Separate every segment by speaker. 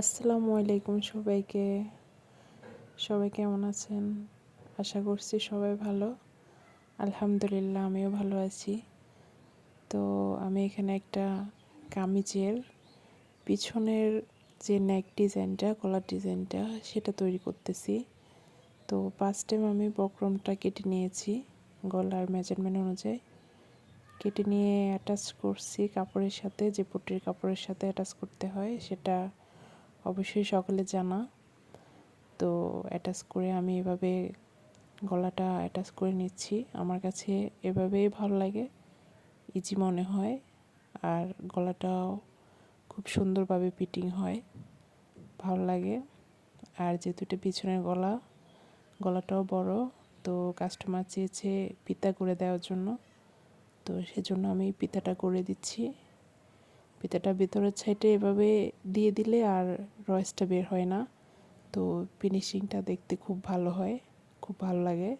Speaker 1: আসসালামু আলাইকুম সবাইকে। সবাই কেমন আছেন? আশা করছি সবাই ভালো। আলহামদুলিল্লাহ, আমিও ভালো আছি। তো আমি এখানে একটা কামিজের পিছনের যে নেক ডিজাইনটা কলার ডিজাইনটা সেটা তৈরি করতেছি। তো ফার্স্ট টাইম আমি বক্রমটা কেটে নিয়েছি, গলার মেজারমেন্ট অনুযায়ী। কেটে নিয়ে অ্যাটাচ করছি কাপড়ের সাথে, যে পুটির কাপড়ের সাথে অ্যাটাচ করতে হয়, সেটা অবশ্যই সকলে জানা। তো অ্যাটাচ করে আমি এভাবে গলাটা অ্যাটাচ করে নিচ্ছি। আমার কাছে এভাবেই ভালো লাগে ইজি মনে হয়। আর গলাটাও খুব সুন্দরভাবে ফিটিং হয়, ভালো লাগে। আর যেহেতু এটা পিছনের গলা, গলাটাও বড়, তো কাস্টমার চেয়েছে পিতা করে দেওয়ার জন্য। তো সেজন্য আমি পিতাটা করে দিচ্ছি। ফিতাটা ভেতরের সাইডে এভাবে দিয়ে দিলে আর রয়েসটা বের হয় না। তো ফিনিশিংটা দেখতে খুব ভালো হয়, খুব ভালো লাগে।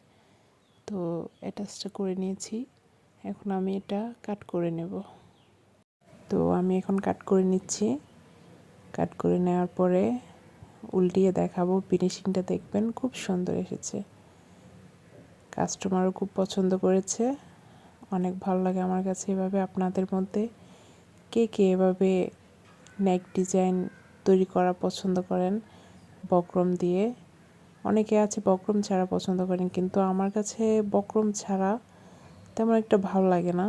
Speaker 1: তো অ্যাটাচটা করে নিয়েছি। এখন আমি এটা কাট করে নেব। তো আমি এখন কাট করে নিচ্ছি। কাট করে নেওয়ার পরে উল্টিয়ে দেখাবো। ফিনিশিংটা দেখবেন খুব সুন্দর এসেছে। কাস্টমারও খুব পছন্দ করেছে। অনেক ভালো লাগে আমার কাছে এভাবে আপনাদের মধ্যে। কে কে এভাবে নেক ডিজাইন তৈরি করা পছন্দ করেন বক্রম দিয়ে? অনেকে আছে বক্রম ছাড়া পছন্দ করেন, কিন্তু আমার কাছে বক্রম ছাড়া তেমন একটা ভালো লাগে না।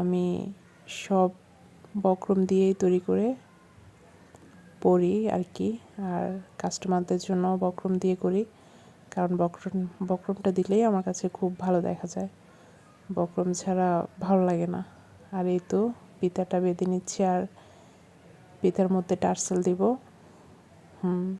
Speaker 1: আমি সব বক্রম দিয়েই তৈরি করে পরি আর কি আর কাস্টমারদের জন্য বক্রম দিয়ে করি, কারণ বক্রম, বক্রমটা দিলেই আমার কাছে খুব ভালো দেখা যায়। বক্রম ছাড়া ভালো লাগে না। আর এই তো পিতাটা বেঁধে নিচ্ছি আর পিতার মধ্যে টার্সেল দিব। হুম।